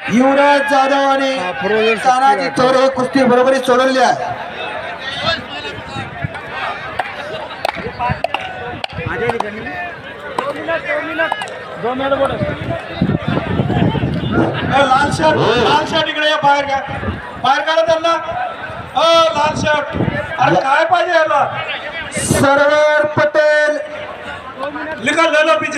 युवराज जाधव आणि तानाजी थोरे कुस्ती बरोबरी सोडवली आहे. लाल शर्ट लाल शर्ट इकडे या बाहेर का बाहेर काढा त्यांना. अ लाल शर्ट. अरे काय पाहिजे याला? सरवर पटेल.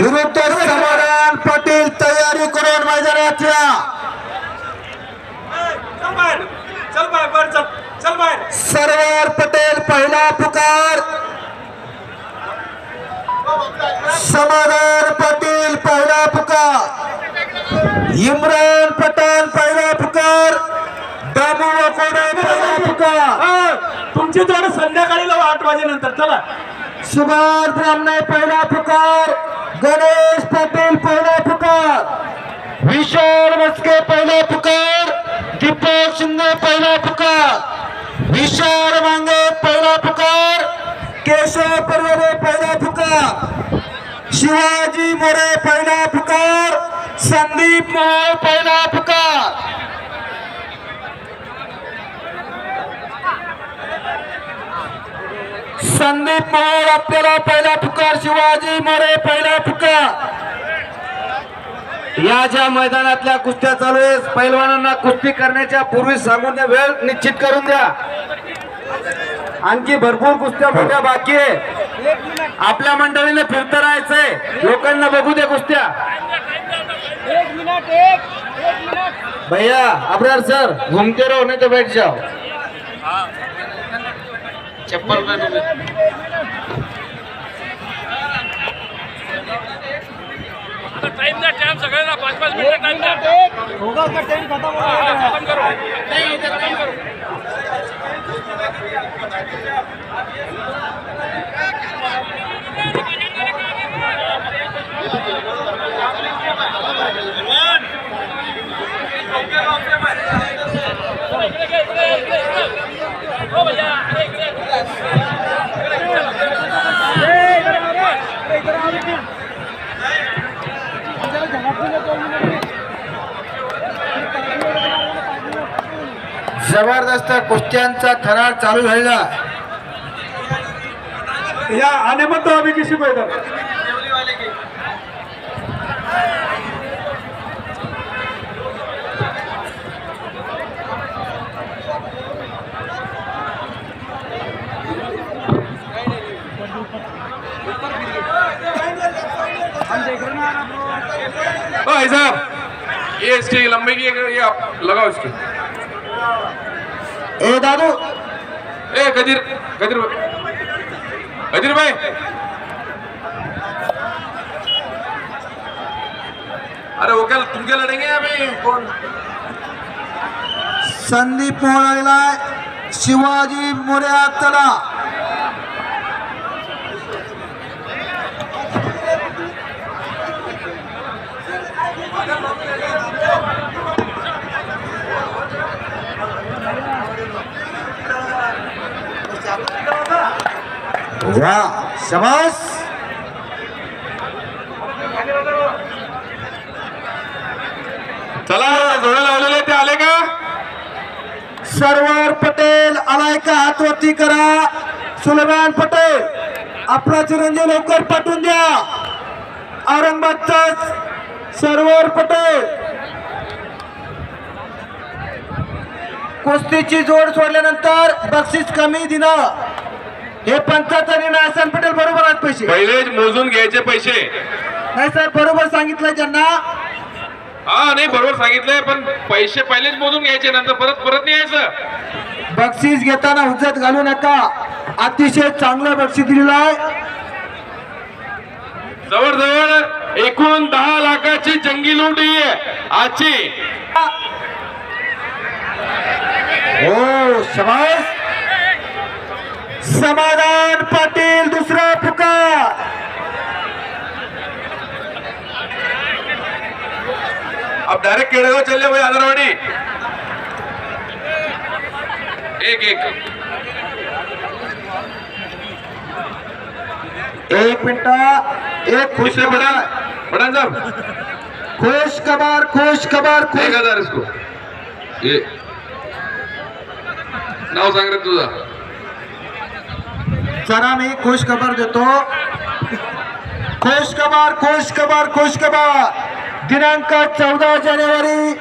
विरुद्ध समाधान पाटील तयारी करून मैदानात या चल बाहेर चल बाहेर बाहेर चल चल बाहेर सरवर पटेल पहिला पुकार. समाधान पाटील पहिला पुकार. इम्रान पठाण पहिला पुकार. वकोडे पहिला पुकार. तुमची जोड संध्याकाळी लावा आठ वाजेनंतर. चला. सुभाष ब्राह्मणे पहिला पुकार. गणेश पाटील पहिला पुकार. विशाल मस्के पहिला पुकार. दीपक शिंदे पहला पुकार। विशाल मांगे पहला पुकार। केशव परवरे पहिला पुकार। शिवाजी मोरे पहिला पुकार। संदीप मोहोळ पहिला पुकार। संदीप मोहोळ आपल्याला पहिला पुकार। शिवाजी मोरे पहिला पुकार। या ज्या मैदानातल्या कुस्त्या चालू आहे पैलवानांना कुस्ती करण्याच्या पूर्वी सांगून द्या वेळ निश्चित करून द्या. आणखी भरपूर कुस्त्या मोठ्या बाकी आहे. आपल्या मंडळीने फिरतं राहायचंय. लोकांना बघू दे कुस्त्या. भैया अब्रार सर घुमते रहो नाही तर बैठ जाओ चप्पल टाइम द्या टाइम सगळ्यांना पाच पाच मिनिटं टाइम द्या होगा का टाइम खत्म हो हा, गया खतम करो. नाही खतम करो. इकडे घे, जबरदस्त कुस्त्यांचा थरार चालू झालेला या आने मत दो अभी किसी को इधर भाई साहब ये इसकी लंबाई की ये आप लगाओ इसकी। ए दादू. ए कदीर कदीर कदीर भाई. अरे वो क्या तुम क्या लड़ेंगे अभी कौन संदीप आहे शिवाजी मोरे चला वा शबास। चला जोड्या लावलेले ते आले का? सरवर पटेल आलाय का हातवरती करा. सुलेमान पटेल आपला चिरंजीव लवकर पाठवून द्या. औरंगाबादचाच सरवर पटेल. कुस्तीची जोड सोडल्यानंतर बक्षीस कमी दिलं. हे पंचाचा निर्णय हसन पटेल बरोबर आहेत पैसे. पहिलेच मोजून घ्यायचे पैसे. नाही सर बरोबर सांगितलं त्यांना. हा नाही बरोबर सांगितलंय पण पैसे पहिलेच मोजून घ्यायचे नंतर परत परत नाही यायचं. बक्षीस घेताना हुज्जत घालू नका. अतिशय चांगलं बक्षीस दिलेलं आहे. जवळजवळ एकूण दहा लाखाची जंगी लूट ही आहे. आजची. हो शबास. समाधान पाटील दुसरा पुकार अब डायरेक्ट केळगाव चलले भाई आदरवाडी एक एक। एक मिनिट एक खुश बड़ा पठान साहब खुश खबर खुश खबर एक खुश हज़ार इसको। ये। नाव सांग रे तुझा जरा मी खुश खबर देतो. खुश खबर खुश खबर खुश खबर. दिनांक चौदा जानेवारी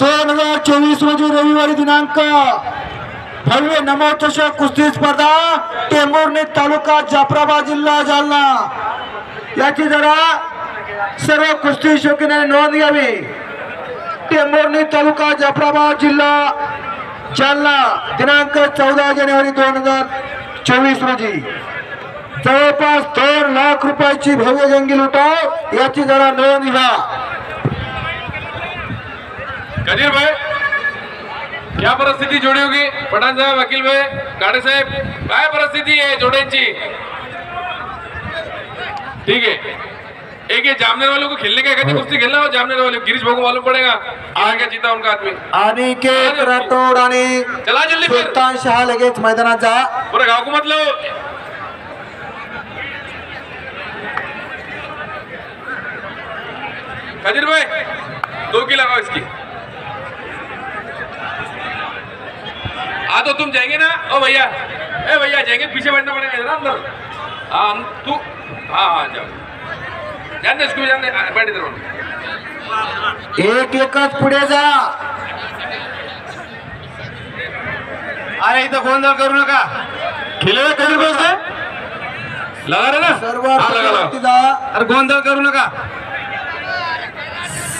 दोन हजार चोवीस रोजी रविवारी दिनांक. भव्य नमोचषक कुस्ती स्पर्धा टेंभुर्णी तालुका जाफराबाद जिल्हा जालना. याची जरा सर्व कुस्ती शौकीने नोंद घ्यावी. टेंभुर्णी तालुका जाफराबाद जिल्हा जालना. दिनांक चौदा जानेवारी दोन हजार चोवीस रोजी. जवळपास दोन लाख रुपयाची भव्य जंगी लुटाव याची जरा नोंद घ्या. कधीर भाई? क्या परिस्थिती जोडी होगी? पठाण साहेब वकील भाई गाडे साहेब काय परिस्थिती आहे जोड्यांची? ठीक आहे. एक ये जामनेर वालों को खेलने का कभी कुश्ती खेलना हो जामनेर वाले गिरीश को मालूम पड़ेगा। आगे जीता उनका आदमी। अनिकेत राठोड आणि चला जल्दी फिर। सुलतान शहा लगेच मैदानात जा। पूरे गांव को मत लो कदीर भाई दो की लगाओ इसकी। हाँ तो तुम जाएंगे ना? ओ भैया ए भैया जाएंगे पीछे बैठना पड़ेगा इधर अंदर। हाँ तू हाँ हाँ जाओ। एक एकच पुढे जा. अरे इथं गोंधळ करू नका. कदीर भाई से लगा ना. सर्व हाँ लगा लगा. अरे गोंधळ करू नका.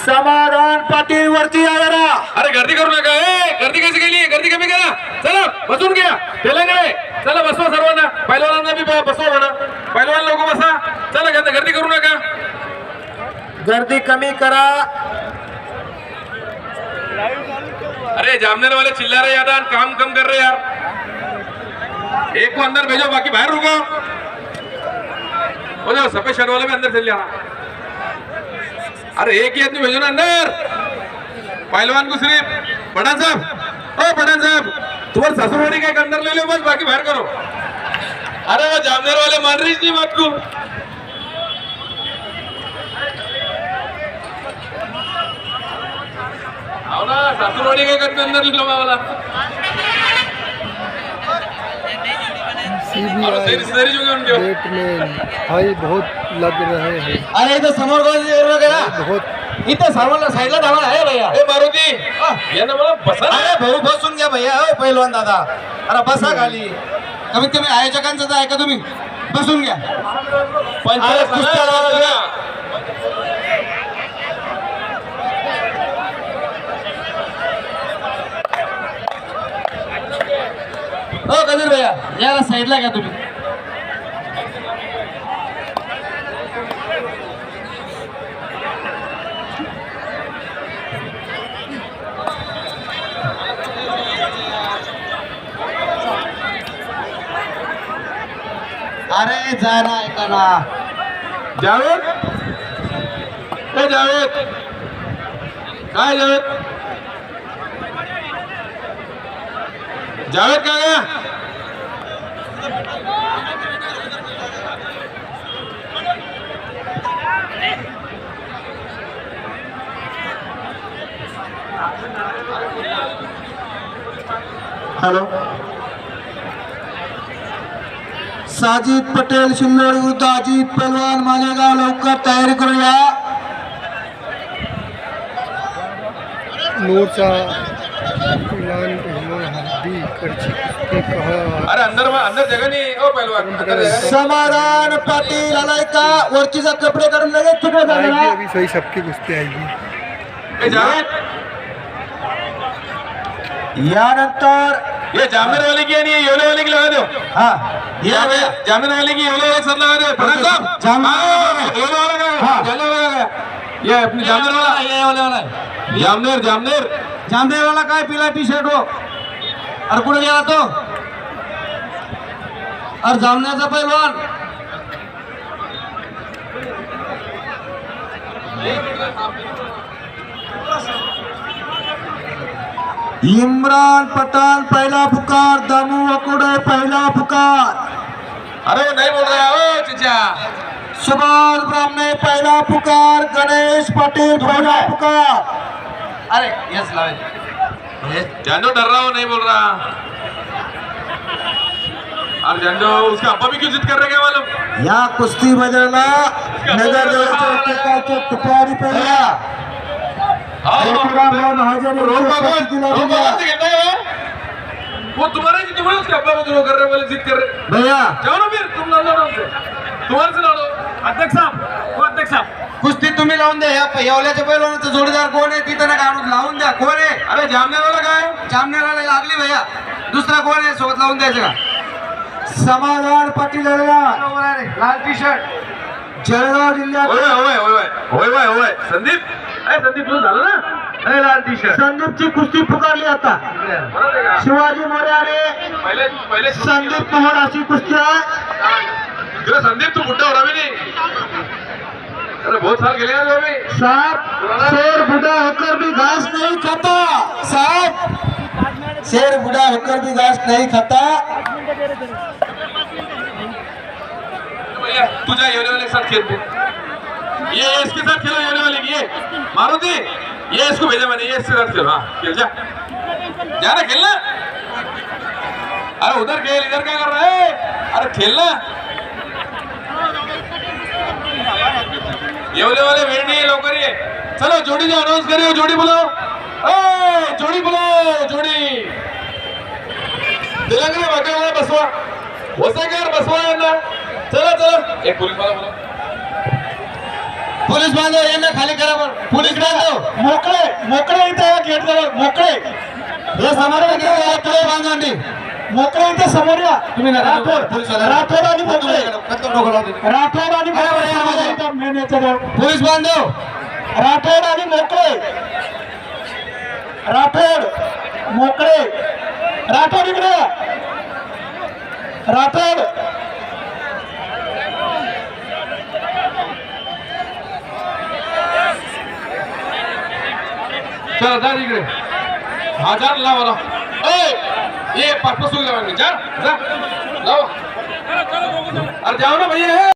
समाधान पाटील वरती या जरा. अरे गर्दी करू नका. ए गर्दी कशी केली? गर्दी कमी करा. चला बसून घ्या. तेलंगणे चला बसवा सर्वांना. पहिलवानांना बी ब- बसवा म्हणा. पहिलवान लोक बसा. चला गर्दी गर्दी करू नका. गर्दी कमी करा. अरे जामनेर वाले चिल्ला रहे यार काम कम कर रहे यार. एक को अंदर भेजो बाकी बाहर रुको. जो सफ़ेद शर्ट वाले भी अंदर चल अरे एक ही आदमी भेजो ना अंदर. पहलवान को सिर्फ़ पठान साहब. ओ पठान साहब. तुम्हारे ससुरवाड़ी का एक अंदर ले लो बस बाकी बाहर करो. अरे वो जामनेर वाले मान रही नहीं बात को आओ ना सासुरवाड़ी का एक आदमी अंदर ले लो वाला और सही सही जो उनके पेट में भाई बहुत लग रहे हैं। अरे इथं समोर कोण ना. बहुत इथं साईडला धावा आहे भैया. ए मारुती या ना मला बसा। अरे भाऊ बसून घ्या भैया हो पहिलवान दादा. अरे बसा खाली. कमीत कमी आयोजकांचं तर ऐका तुम्ही. बसून घ्या. अरे कुस्त्या लावा ना. हो कबीर भैया याला साईडला घ्या तुम्ही. अरे जा ना ऐका ना जावेद? ए जावेद. काय जावेद? जावेद काय हॅलो. साजिद पटेल शिंदोड विरुद्ध अजित पहलवान मालेगाव लवकर तयारी करूया. अरे अंदर अंदर जगह नहीं ओ पहलवान अंदर जगह नहीं। समाधान पाटील आलाय का वरतीचा कपडे काढून लगेच तिकडे आएगी झाला अभी सही सबकी कुस्ती आएगी। ए जावेद यानंतर ये जामनेर वाले की है नहीं ये येलो वाले की लगा दो। हा। जामनेर वाले की येलो वाले सर लगा दो पठान साहब जाम- येलो वाला का। येलो वाला का ये अपनी जामनेर वाला. ये वाले वाला आहे. जामनेर जामनेर. जामनेर वाला काय पिला टी शर्ट हो अरे कुठे गेला तो? अरे जामण्याचा पैलवान. इम्रान पठाण पहिला पुकार. दामू अकोडे पहिला पुकार. अरे वो नहीं बोल रहा है ओ चचा सुभाष ब्राह्मणे पहिला पुकार गणेश पाटील पहिला पुकार। अरे यस लावे। झंडू डर रहा हो नहीं बोल रहा। अरे झंडू उसका अब्बा भी क्यों जिद कर रहे क्या मालूम? या कुस्ती मैदानाला नगर प्रकारच्या तुपारी पहिला। ज्योतिराव महाजन रोम यांच्या भगवान उपस्थितीला रोम दिल्या. भगवान से कहता है वो तुम्हारे जी तुम्हारे उसके अब्बा को? दोनों कर रहे हैं बोले जिद कर रहे भैया. जाओ ना फिर तुम लड़ लो उनसे तुम्हारे से लड़ो अध्यक्ष साहब वो अध्यक्ष साहब. कुस्ती तुम्ही लावून द्या. ह्या येवल्याच्या पैलवानाचा जोडीदार कोण आहे? तिथं नका आणून लावून द्या. कोण आहे? अरे जामने वाला काय? जामनेराला लागली भैया. दुसरा कोण आहे? सोबत लावून द्यायचं का? समाधान पाटील. लाल टी शर्ट जळगाव जिल्ह्यात. होय होय होय होय. होय होय. संदीप? अरे संदीप तुझं झालं ना? संदीपची कुस्ती पुकारली आता। शिवाजी मोरे पहिले संदीप मोहन अशी कुस्ती आहे। संदीप तू बुड्ढा हो रहा भी नहीं. अरे बहुत साल खेले साहब शेर बुढ़ा होकर भी घास नहीं खाता। साहब शेर बुढ़ा होकर भी घास नहीं खाता। भैया तू जा वाले के साथ खेल तू ये इसके साथ खेलो येने वाले ये. मारुति ये इसको भेजा मैंने ये इसके साथ खेलो खेल जा जा ना खेलना अरे उधर खेल इधर क्या कर रहा है अरे खेलना येवले वाले वेळ नाही लवकर ये चलो जोडी जो अनाउन्स करियो जोडी बोलाव ए जोडी बोलाव जोडी दिलंगरे वाला बसवा वसईकर बसवा यांना चला चला एक पोलीस मला बोला पोलीस बांधव यांना खाली करा बरं पोलीस बांधव मोकळे मोकळे इथे या गेट जवळ मोकळे हे समाधान मोकळे बांधवांनी मोकळे इथे समोर या तुम्ही राठोड राठोड आणि मोकळे राठोड आणि मोकळे मेन याच्याजवळ पोलीस बांधव राठोड आणि मोकळे राठोड मोकळे राठोड इकडे या. राठोड चला जा इकडे. हा जा लावा लावा. ए पाच पाच लावा जा लावा. अरे जाऊ ना भैया